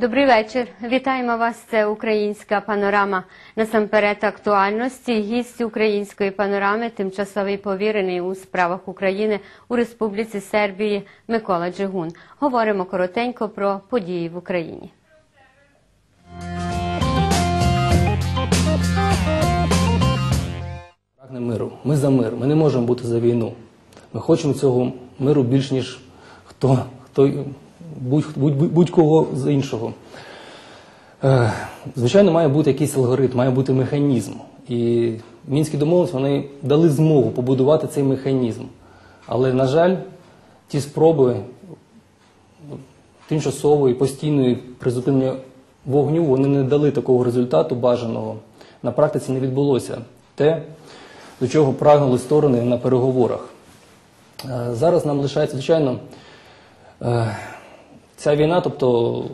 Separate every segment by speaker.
Speaker 1: Добрий вечір. Вітаємо вас. Це українська панорама. Насамперед актуальності. Гість української панорами, тимчасовий повірений у справах України у Республіці Сербії Микола Джигун. Говоримо коротенько про події в Україні.
Speaker 2: Прагне миру. Ми за мир. Ми не можемо бути за війну. Ми хочемо цього миру більш ніж хто, хто будь, будь, будь-кого з іншого. Е, звичайно, має бути якийсь алгоритм, має бути механізм. І мінські домовленості вони дали змогу побудувати цей механізм. Але, на жаль, ті спроби тимчасової, постійної призупинення вогню вони не дали такого результату бажаного. На практиці не відбулося те, до чого прагнули сторони на переговорах. Е, Зараз нам лишається, звичайно, е, ця війна, тобто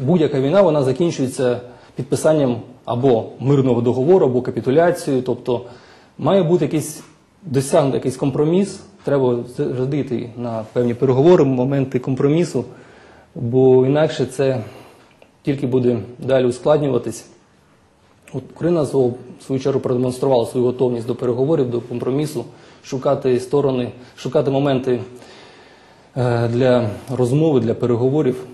Speaker 2: будь-яка війна, вона закінчується підписанням або мирного договору, або капітуляцією. Тобто має бути якийсь досягнути якийсь компроміс, треба завжди йти на певні переговори, моменти компромісу, бо інакше це тільки буде далі ускладнюватись. От Україна в свою чергу продемонструвала свою готовність до переговорів, до компромісу, шукати сторони, шукати моменти для розмови, для переговорів.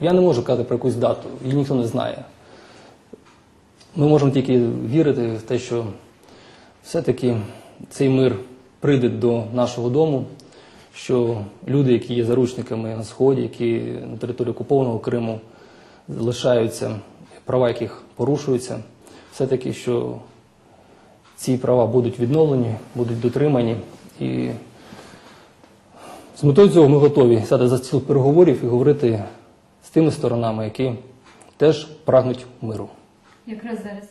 Speaker 2: Я не можу казати про якусь дату, її ніхто не знає. Ми можемо тільки вірити в те, що все-таки цей мир прийде до нашого дому, що люди, які є заручниками на Сході, які на території окупованого Криму лишаються, права яких порушуються, все-таки, що ці права будуть відновлені, будуть дотримані. І з метою цього ми готові сяти за стіл переговорів і говорити з тими сторонами, які теж прагнуть миру.
Speaker 1: Якраз зараз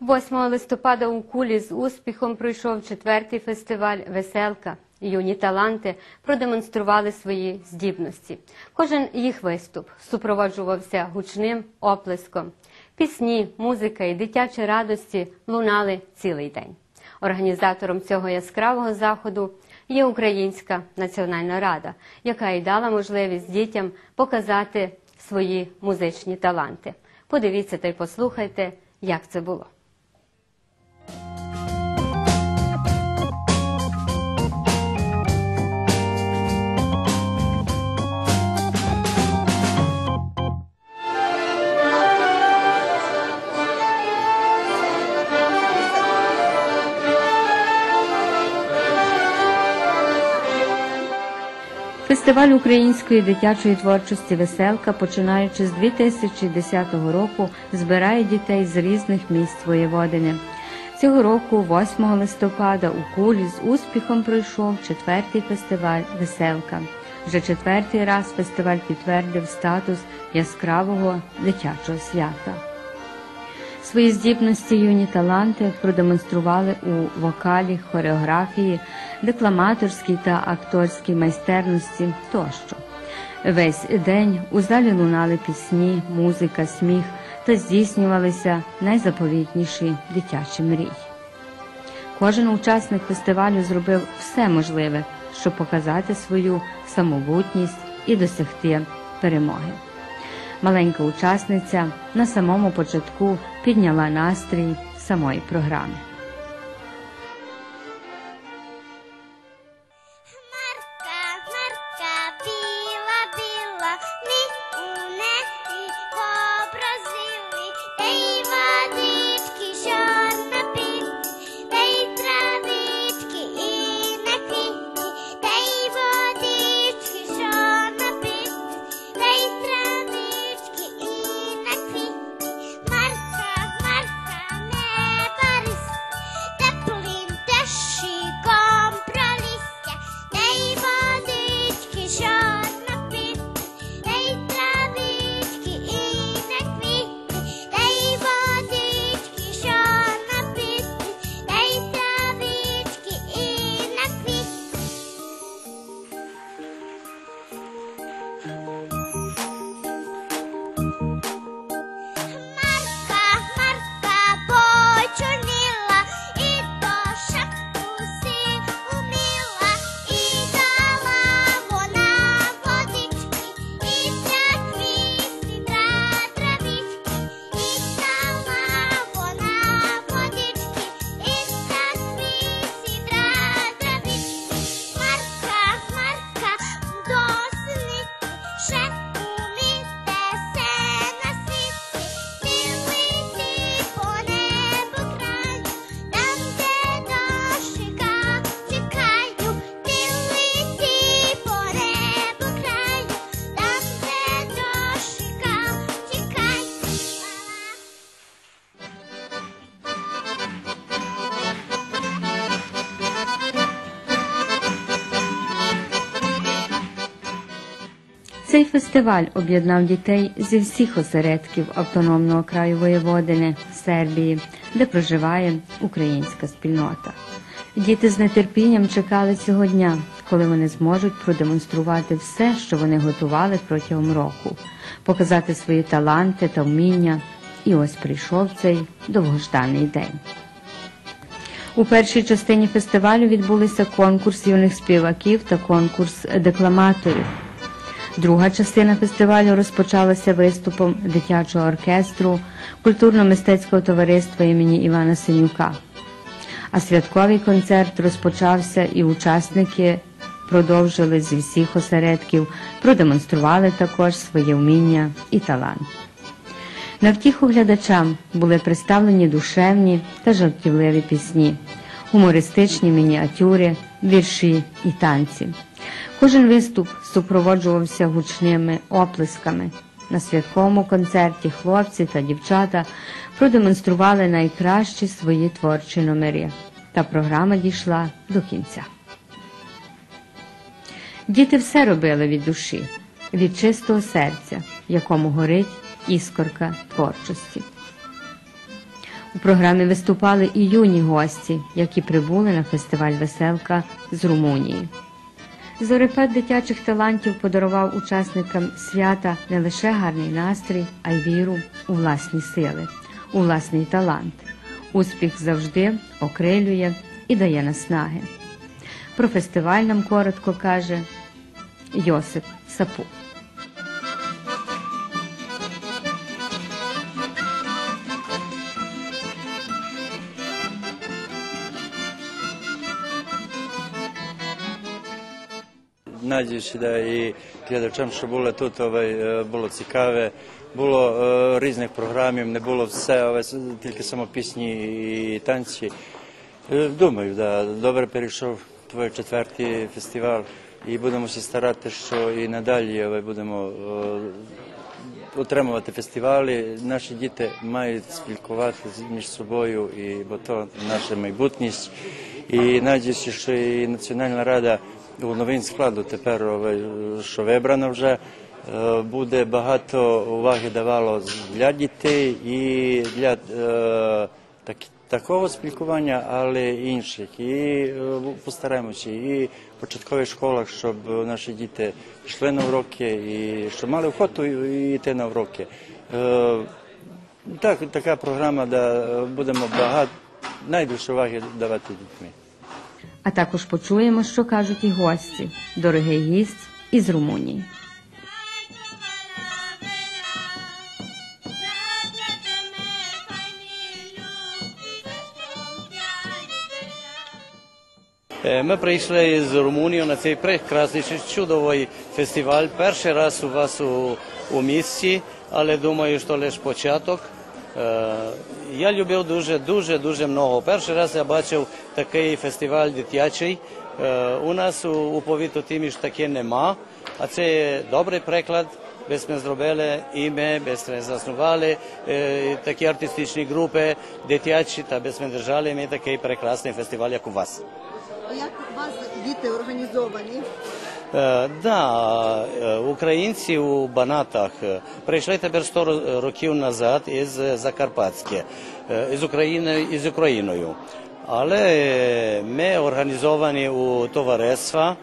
Speaker 1: 8 листопада у Кулі з успіхом пройшов четвертий фестиваль Веселка. Юні таланти продемонстрували свої здібності. Кожен їх виступ супроводжувався гучним оплеском. Пісні, музика і дитячі радості лунали цілий день. Організатором цього яскравого заходу є Українська національна рада, яка й дала можливість дітям показати свої музичні таланти. Подивіться та й послухайте, як це було. Фестиваль української дитячої творчості Веселка, починаючи з 2010 року, збирає дітей з різних місць Воєводини. Цього року, 8 листопада, у Кулі з успіхом пройшов четвертий фестиваль Веселка. Вже четвертий раз фестиваль підтвердив статус яскравого дитячого свята. Свої здібності юні таланти продемонстрували у вокалі, хореографії, декламаторській та акторській майстерності тощо. Весь день у залі лунали пісні, музика, сміх та здійснювалися найзаповітніші дитячі мрії. Кожен учасник фестивалю зробив все можливе, щоб показати свою самобутність і досягти перемоги. Маленька учасниця на самому початку підняла настрій самої програми. Chef Фестиваль об'єднав дітей зі всіх осередків автономного краю Воєводини Сербії, де проживає українська спільнота. Діти з нетерпінням чекали цього дня, коли вони зможуть продемонструвати все, що вони готували протягом року, показати свої таланти та вміння. І ось прийшов цей довгожданий день. У першій частині фестивалю відбулися конкурс юних співаків та конкурс декламаторів. Друга частина фестивалю розпочалася виступом дитячого оркестру культурно-мистецького товариства імені Івана Синюка. А святковий концерт розпочався і учасники продовжили зі всіх осередків, продемонстрували також своє вміння і талант. На втіху глядачам були представлені душевні та жартівливі пісні, гумористичні мініатюри, вірші і танці. Кожен виступ супроводжувався гучними оплесками. На святковому концерті хлопці та дівчата продемонстрували найкращі свої творчі номери. Та програма дійшла до кінця. Діти все робили від душі, від чистого серця, якому горить іскорка творчості. У програмі виступали і юні гості, які прибули на фестиваль Веселка з Румунії. Зорепет дитячих талантів подарував учасникам свята не лише гарний настрій, а й віру у власні сили, у власний талант. Успіх завжди окрилює і дає наснаги. Про фестиваль нам коротко каже Йосип Сапу.
Speaker 3: Надіючи да, і глядачам, що було тут, ovaj, було е, різних програмів, не було все, тільки само пісні і танці. Думаю, добре перейшов твій четвертий фестиваль і будемо старати, що і надалі будемо отримувати фестивалі. Наші діти мають спілкуватися між собою, і, бо то наша майбутність. І надіюся, що і Національна рада у новий складу тепер, ovaj, що вибрано вже, е, буде багато уваги давало для дітей і для е, так, такого спілкування, але інших. І е, постараємося і в початкових школах, щоб наші діти йшли на уроки і щоб мали охоту йти на уроки. Е, Так, така програма, де будемо багато найбільше уваги давати дітьми.
Speaker 1: А також почуємо, що кажуть і гості, дорогий гість із Румунії.
Speaker 4: Е, Ми прийшли з Румунії на цей прекрасний чудовий фестиваль. Перший раз у вас у, у місті, але думаю, що лише початок. Е, Я любив дуже, дуже, дуже много. Перший раз я бачив такий фестиваль дитячий. Е, У нас у, повіту Тиміш таке нема, а це добрий приклад. Ми ми зробили ім'я, ми ми заснували е, такі артистичні групи дитячі, та ми ми держали ми такий прекрасний фестиваль, як у вас.
Speaker 5: Як у вас діти організовані?
Speaker 4: Е, Да, е, українці у Банатах е, прийшли тепер 100 років назад із Закарпатське, із Україною, із Україною. Але ми організовані у товариства.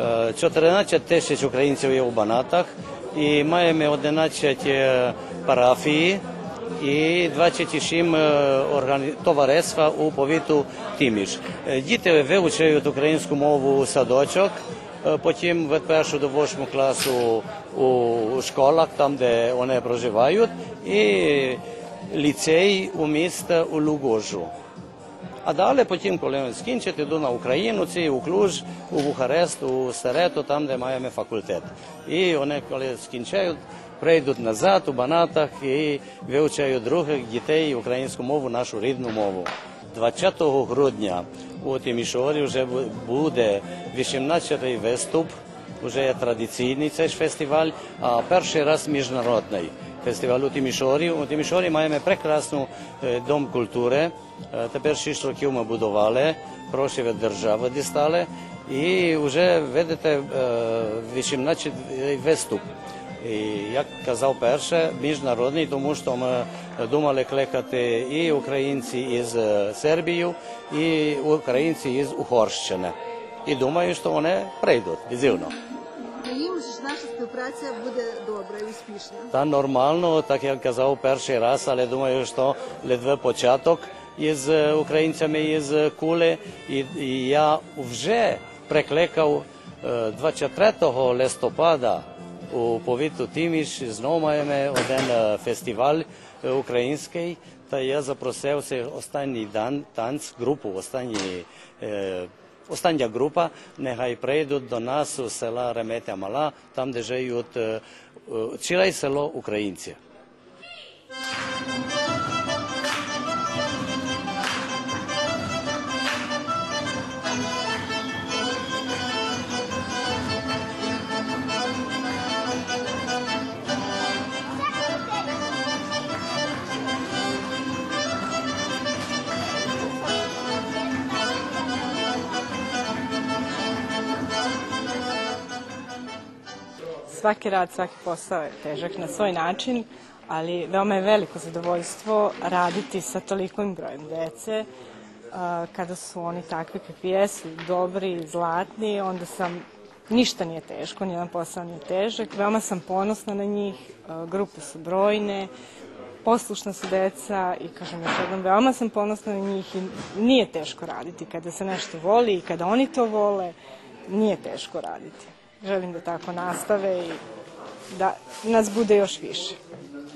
Speaker 4: Е, 14 тисяч українців є у Банатах і маємо 11 е, парафії і 27 е, органі... товариства у повіту Тіміш. Діти вивчають українську мову у садочок, потім від першого до восьмого класу у школах, там де вони проживають, і ліцей у міста у Лугожу. А далі потім, коли вони скінчать, йду на Україну, ці у Клуж, у Бухарест, у Серету, там, де маємо факультет. І вони, коли скінчають, прийдуть назад у Банатах і вивчають других дітей українську мову, нашу рідну мову. 20 грудня у Тимішорі вже буде 18-й виступ, вже є традиційний цей ж фестиваль, а перший раз міжнародний фестиваль у Тимішорі. У Тимішорі маємо прекрасну е, дом культури. Е, Тепер 6 років ми будували, гроші від держави дістали. І вже видите 18 виступ. І як казав перше, міжнародний, тому що ми думали кликати і українці із е, Сербії, і українці із Угорщини. І думаю, що вони прийдуть відзивно.
Speaker 5: Їм ж наша співпраця буде добра і успішна.
Speaker 4: Та нормально, так як казав перший раз, але думаю, що ледве початок із е, українцями із Кули. І, і я вже прикликав е, 23 листопада у повіту Тіміш знову маємо один фестиваль український. Та я запросив се останній дан танц, групу, останній е, Остання група нехай прийдуть до нас у села Реметя Мала, там де живуть е, е, ціле село українці.
Speaker 6: Svaki rad, svaki posao je težak na svoj način, ali veoma je veliko zadovoljstvo raditi sa tolikim brojem dece. Kada su oni takvi kakvi jesu, dobri, zlatni, onda sam, ništa nije teško, nijedan posao nije težak. Veoma sam ponosna na njih, grupe su brojne, poslušna su deca i kažem još jednom, veoma sam ponosna na njih i nije teško raditi. Kada se nešto voli i kada oni to vole, nije teško raditi. Želim da tako nastave i da nas bude još više.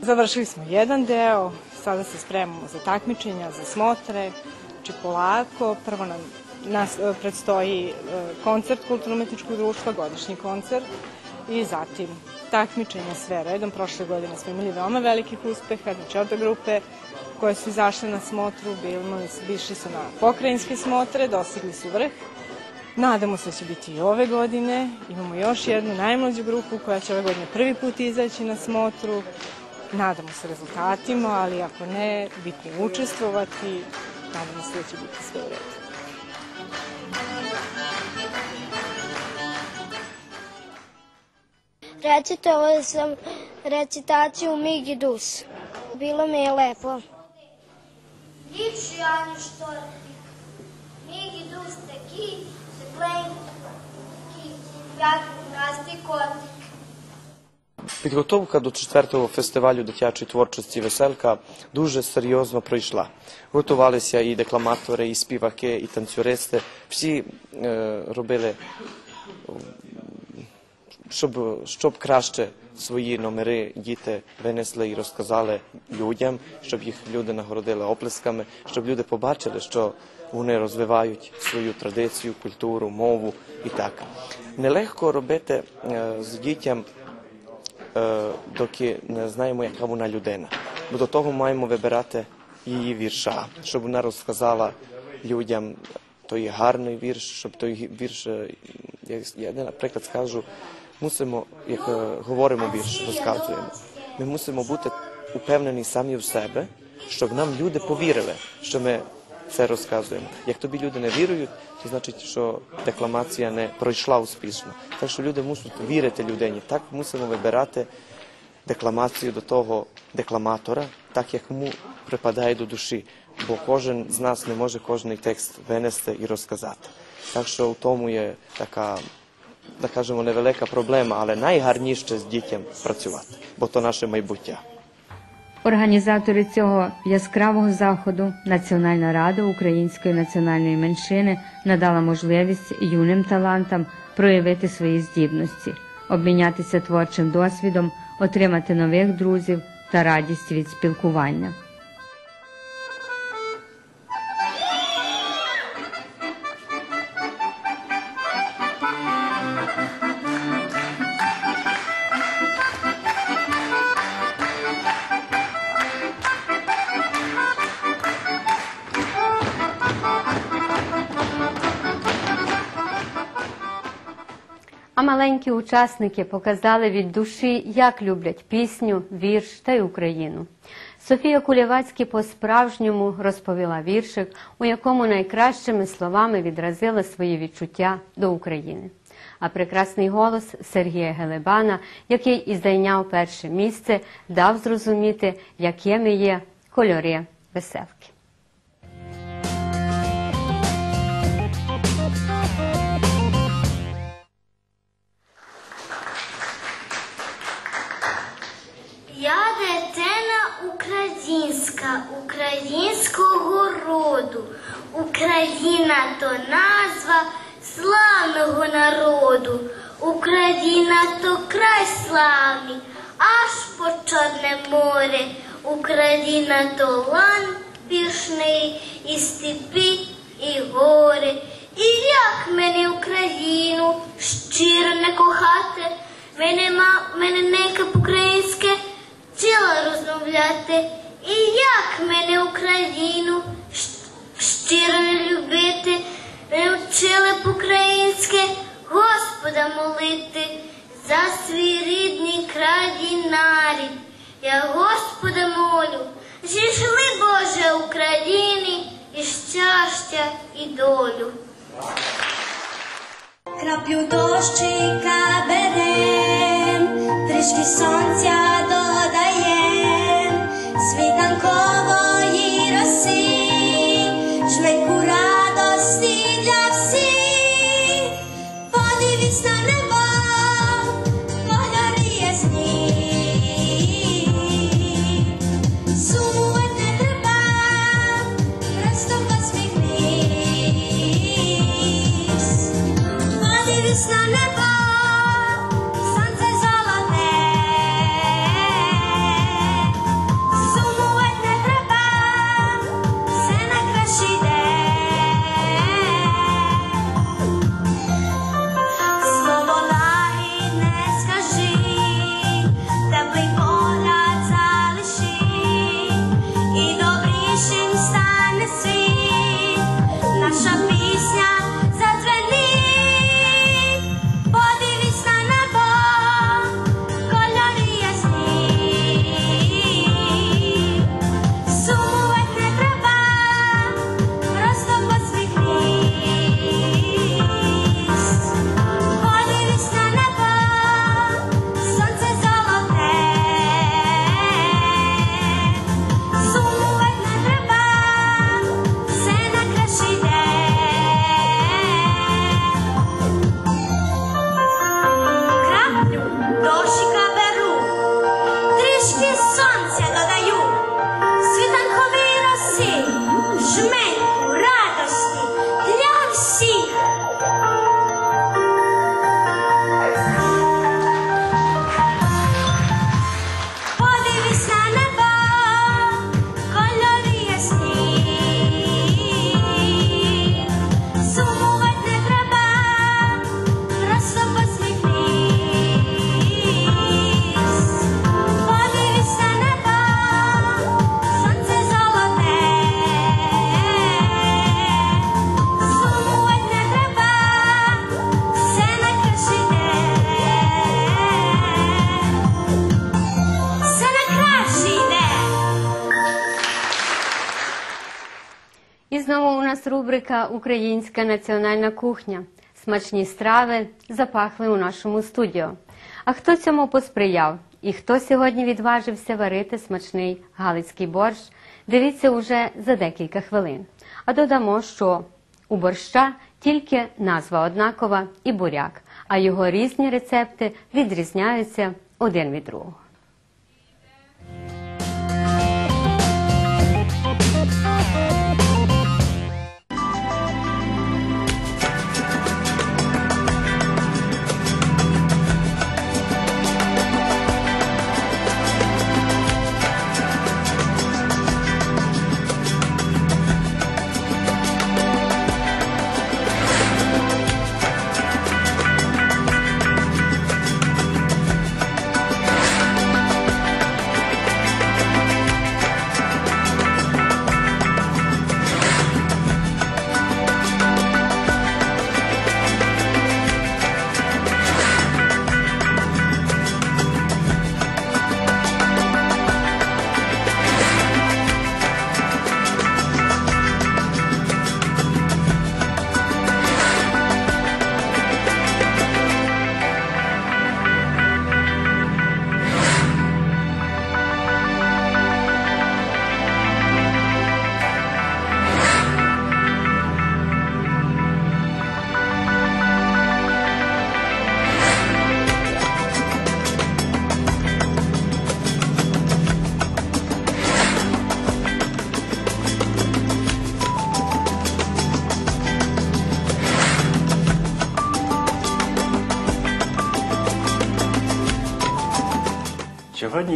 Speaker 6: Završili smo jedan deo, sada se spremamo za takmičenja, za smotre, znači polako. Prvo nam nas, e, predstoji e, koncert Kulturno-umetničkog društva, godišnji koncert i zatim takmičenja sve redom. Prošle godine smo imali veoma velikih uspeha, znači obe grupe koje su izašle na smotru, bili su, na pokrajinske smotre, dostigli su vrh. Nadamo se da će biti i ove godine. Imamo još jednu najmlađu grupu koja će ove godine prvi put izaći na smotru. Nadamo se rezultatima, ali ako ne, bitno je učestvovati. Nadamo se da će biti sve u redu.
Speaker 7: Recitovao sam recitaciju Mig i Dus. Bilo mi je lepo. Ліпший, аніж як насти котик.
Speaker 8: Підготовка до четвертого фестивалю дитячої творчості Веселка дуже серйозно пройшла. Готувалися і декламатори, і співаки, і танцюристи. Всі е, робили, щоб, щоб краще свої номери діти винесли і розказали людям, щоб їх люди нагородили оплесками, щоб люди побачили, що вони розвивають свою традицію, культуру, мову і так. Нелегко робити е, з дітям е, доки не знаємо, яка вона людина. Бо до того маємо вибирати її вірша, щоб вона розказала людям той гарний вірш, щоб той вірш, е, я, наприклад скажу, мусимо, як говоримо вірш, розказуємо. Ми мусимо бути упевнені самі в себе, щоб нам люди повірили, що ми це розказуємо. Як тобі люди не вірують, то значить, що декламація не пройшла успішно. Так що люди мусять вірити людині. Так мусимо вибирати декламацію до того декламатора, так як йому припадає до душі. Бо кожен з нас не може кожний текст винести і розказати. Так що в тому є така, так кажемо, невелика проблема, але найгарніше з дітям працювати, бо то наше майбуття.
Speaker 1: Організатори цього яскравого заходу Національна рада української національної меншини надала можливість юним талантам проявити свої здібності, обмінятися творчим досвідом, отримати нових друзів та радість від спілкування.
Speaker 9: Маленькі учасники показали від душі, як люблять пісню, вірш та й Україну. Софія Кулєвацькі по-справжньому розповіла віршик, у якому найкращими словами відразила свої відчуття до України. А прекрасний голос Сергія Гелебана, який і зайняв перше місце, дав зрозуміти, якими є кольори веселки.
Speaker 7: Українського роду. Україна то назва славного народу. Україна то край славний, аж по Чорне море. Україна то лан пішний, і степи, і гори. І як мене Україну щиро не кохати, мене ма мене ненька по-українське вчила розмовляти. І як мене Україну щиро любити, не вчили по-українськи Господа молити за свій рідний край і нарід. Я Господа молю, зійшли Боже України і щастя, і долю.
Speaker 10: Краплю дощика берем, трішки сонця
Speaker 9: рубрика Українська національна кухня. Смачні страви запахли у нашому студіо. А хто цьому посприяв? І хто сьогодні відважився варити смачний галицький борщ? Дивіться уже за декілька хвилин. А додамо, що у борща тільки назва однакова і буряк, а його різні рецепти відрізняються один від другого.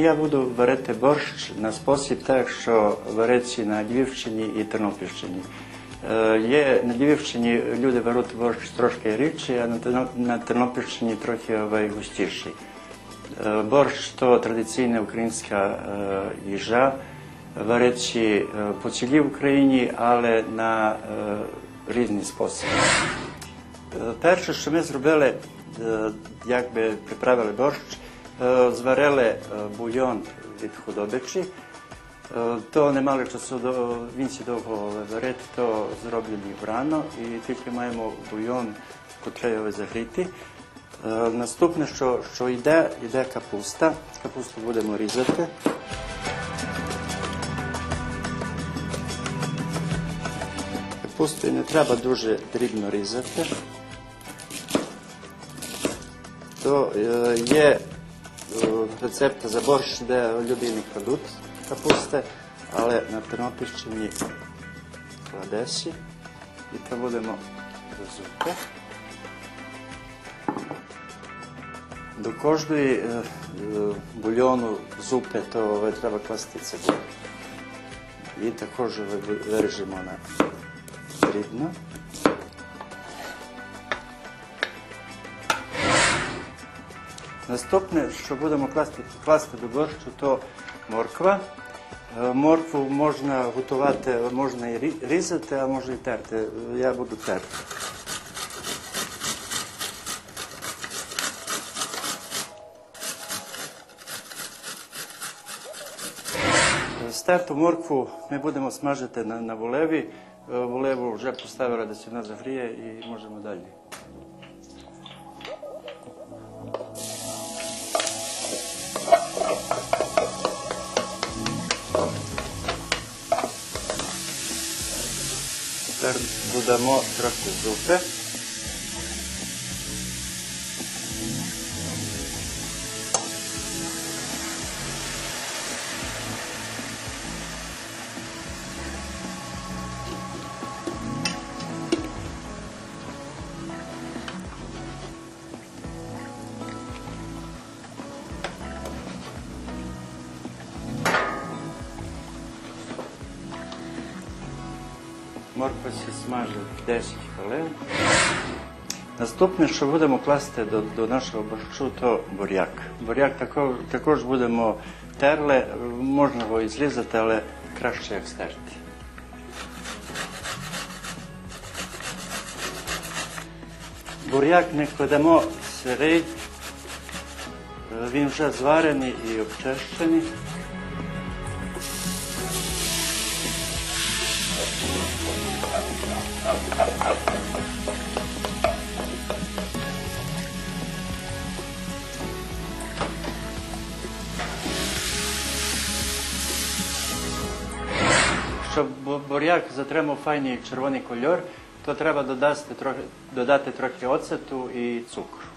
Speaker 3: Я буду варити борщ на спосіб так, що вариться на Львівщині і Тернопільщині. Е, Є на Львівщині люди беруть борщ трошки рідший, а на Тернопільщині трохи густіший. Е, Борщ то традиційна українська е, їжа, е, по цілій Україні, але на різні способи. Перше, що ми зробили, як би приправили борщ, зварили е, бульйон від худобичі. Е, То не мали часу він сі довго варити, то зроблені врано і тільки маємо бульйон, котрий загріти. Е, Наступне, що, що йде, йде капуста. Капусту будемо різати. Капусту не треба дуже дрібно різати. То е, є е, рецепти за борщ, де люди не кладуть капусти, але на Тернопільщині кладесі. І будемо до зупи. До кожної е, е, бульйону зупи то треба класти цибулю. І також ви- виріжемо на дрібно. Наступне, що будемо класти, класти до борщу, то морква. Е, Моркву можна готувати, можна і різати, а можна і терти. Я буду терти. Стерту моркву ми будемо смажити на, на волеві. Е, Волеву вже поставили, десь вона загріє і можемо далі. dar būdama trakų viltis Наступне, що будемо класти до, до нашого борщу, то буряк. Буряк також, також будемо терли, можна його і зрізати, але краще як стерти. Буряк не кладемо сирий, він вже зварений і обчищений. Щоб буряк затримав файний червоний кольор, то треба додати трохи, додати трохи оцету і цукру.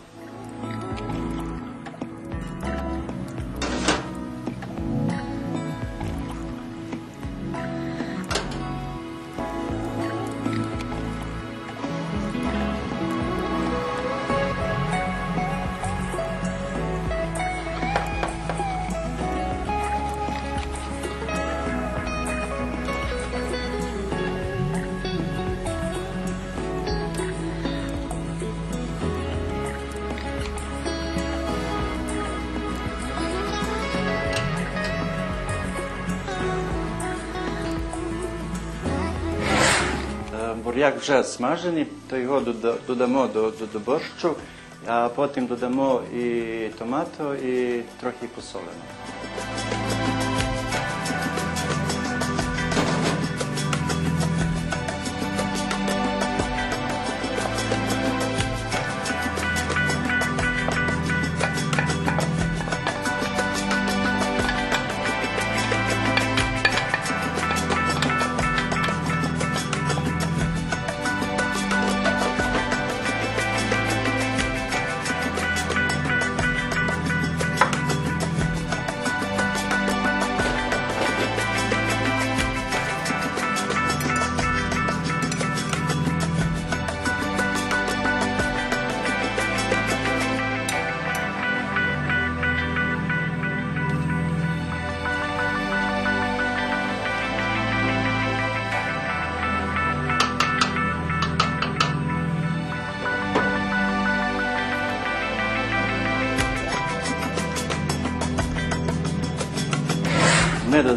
Speaker 3: Буряк вже смажений, то його додамо до, до, до борщу, а потім додамо і томато, і трохи посолимо.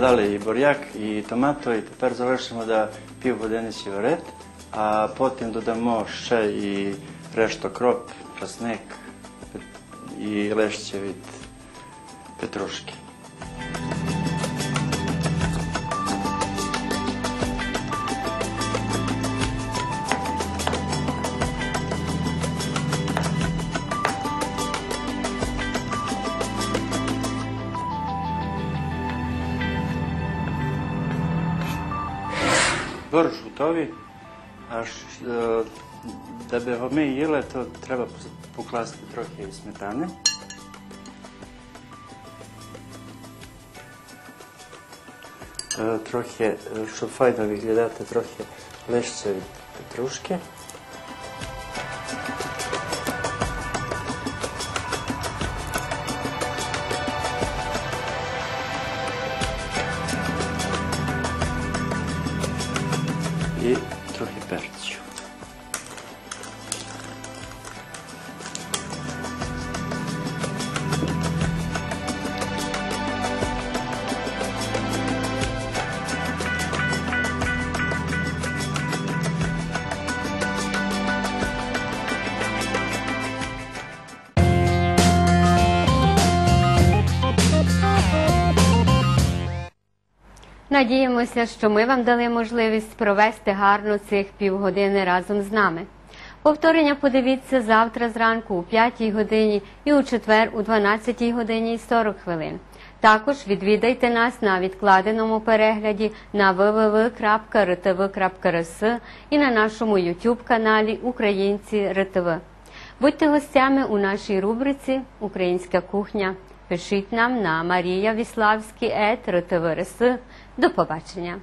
Speaker 3: Ми додали і буряк, і томато, і тепер залишимо до пів години сіверет, а потім додамо ще і решту кроп, часник і лещі від петрушки. Борщ готовий, аж е, да би його ми їли, то треба покласти трохи сметани. Е, Трохи, е, щоб файно виглядати, трохи лишця від петрушки.
Speaker 9: Надіємося, що ми вам дали можливість провести гарно цих півгодини разом з нами. Повторення подивіться завтра зранку у 5 годині і у четвер у 12 годині і 40 хвилин. Також відвідайте нас на відкладеному перегляді на www.rtv.rs і на нашому YouTube каналі Українці РТВ. Будьте гостями у нашій рубриці Українська кухня. Пишіть нам на Марія Do popatrzenia.